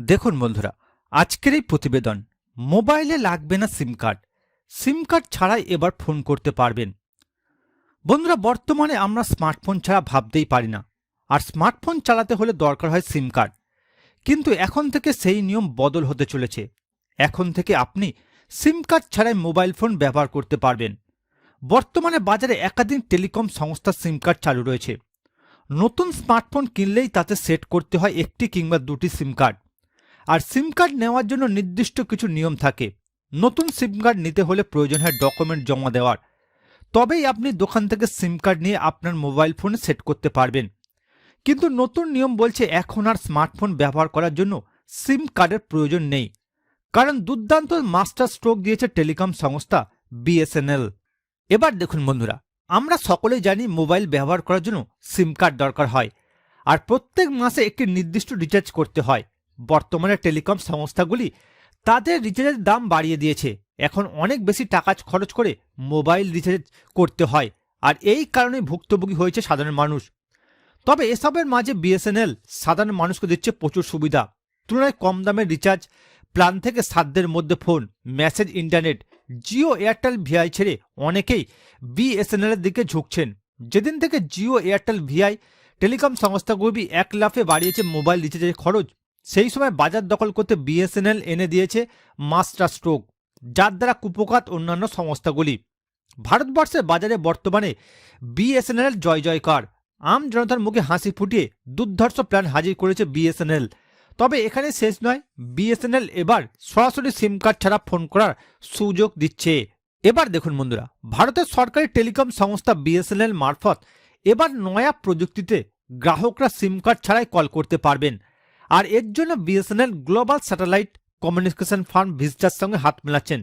দেখুন বন্ধুরা, আজকের এই প্রতিবেদন, মোবাইলে লাগবে না সিম কার্ড। সিম কার্ড ছাড়াই এবার ফোন করতে পারবেন। বন্ধুরা, বর্তমানে আমরা স্মার্টফোন ছাড়া ভাবতেই পারি না। আর স্মার্টফোন চালাতে হলে দরকার হয় সিম কার্ড। কিন্তু এখন থেকে সেই নিয়ম বদল হতে চলেছে। এখন থেকে আপনি সিম কার্ড ছাড়াই মোবাইল ফোন ব্যবহার করতে পারবেন। বর্তমানে বাজারে একাধিক টেলিকম সংস্থার সিম কার্ড চালু রয়েছে। নতুন স্মার্টফোন কিনলেই তাতে সেট করতে হয় একটি কিংবা দুটি সিম কার্ড। আর সিম কার্ড নেওয়ার জন্য নির্দিষ্ট কিছু নিয়ম থাকে। নতুন সিম কার্ড নিতে হলে প্রয়োজন হয় ডকুমেন্ট জমা দেওয়ার। তবেই আপনি দোকান থেকে সিম কার্ড নিয়ে আপনার মোবাইল ফোনে সেট করতে পারবেন। কিন্তু নতুন নিয়ম বলছে এখন আর স্মার্টফোন ব্যবহার করার জন্য সিম কার্ডের প্রয়োজন নেই। কারণ দুর্দান্ত মাস্টার স্ট্রোক দিয়েছে টেলিকম সংস্থা বিএসএনএল এবার দেখুন বন্ধুরা, আমরা সকলেই জানি মোবাইল ব্যবহার করার জন্য সিম কার্ড দরকার হয়। আর প্রত্যেক মাসে একটি নির্দিষ্ট রিচার্জ করতে হয়। বর্তমানে টেলিকম সংস্থাগুলি তাদের রিচার্জের দাম বাড়িয়ে দিয়েছে। এখন অনেক বেশি টাকা খরচ করে মোবাইল রিচার্জ করতে হয়, আর এই কারণে ভুক্তভোগী হয়েছে সাধারণ মানুষ। তবে এসবের মাঝে বিএসএনএল সাধারণ মানুষকে দিচ্ছে প্রচুর সুবিধা। তুলনায় কম দামের রিচার্জ প্ল্যান থেকে সাধ্যের মধ্যে phone, message, internet, Jio, Airtel, VI ছেড়ে অনেকেই বিএসএনএলের দিকে ঝুঁকছেন। যেদিন থেকে জিও, এয়ারটেল, ভিআই টেলিকম সংস্থাগুলি এক লাফে বাড়িয়েছে মোবাইল রিচার্জের খরচ সেই সময় বাজার দখল করতে বিএসএনএল এনে দিয়েছে মাস্টার স্ট্রোক, যার দ্বারা কুপকাত অন্যান্য সংস্থাগুলি। ভারতবর্ষের বাজারে বর্তমানে বিএসএনএল জয় জয়কার। আম জনতার মুখে হাসি ফুটিয়ে দুর্ধর্ষ প্ল্যান হাজির করেছে বিএসএনএল। তবে এখানে শেষ নয়, বিএসএনএল এবার সরাসরি সিম কার্ড ছাড়া ফোন করার সুযোগ দিচ্ছে। এবার দেখুন বন্ধুরা, ভারতের সরকারি টেলিকম সংস্থা বিএসএনএল মারফত এবার নয়া প্রযুক্তিতে গ্রাহকরা সিম কার্ড ছাড়াই কল করতে পারবেন। আর এর জন্য BSNL global satellite communication firm ভিস্টার সঙ্গে হাত মেলাচ্ছেন।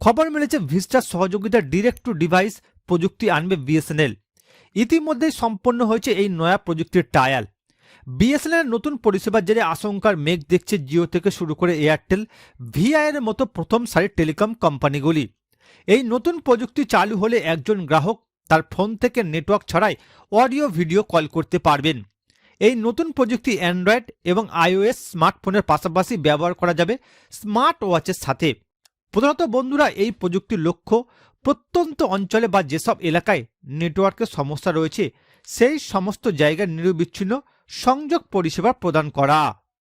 খবর মিলেছে, ভিস্টার সহযোগিতা ডিরেক্ট টু ডিভাইস প্রযুক্তি আনবে বিএসএনএল। ইতিমধ্যেই সম্পন্ন হয়েছে এই নয়া প্রযুক্তির ট্রায়াল বিএসএনএল নতুন পরিষেবার জেরে আশঙ্কার মেঘ দেখছে জিও থেকে শুরু করে এয়ারটেল, ভিআই এর মতো প্রথম সারির টেলিকম কোম্পানিগুলি। এই নতুন প্রযুক্তি চালু হলে একজন গ্রাহক তার ফোন থেকে নেটওয়ার্ক ছাড়াই অডিও, ভিডিও কল করতে পারবেন। এই নতুন প্রযুক্তি অ্যান্ড্রয়েড এবং আইওএস স্মার্টফোনের পাশাপাশি ব্যবহার করা যাবে স্মার্ট ওয়াচের সাথে। প্রধানত বন্ধুরা, এই প্রযুক্তির লক্ষ্য প্রত্যন্ত অঞ্চলে বা যেসব এলাকায় নেটওয়ার্কের সমস্যা রয়েছে, সেই সমস্ত জায়গায় নিরবিচ্ছিন্ন সংযোগ পরিষেবা প্রদান করা।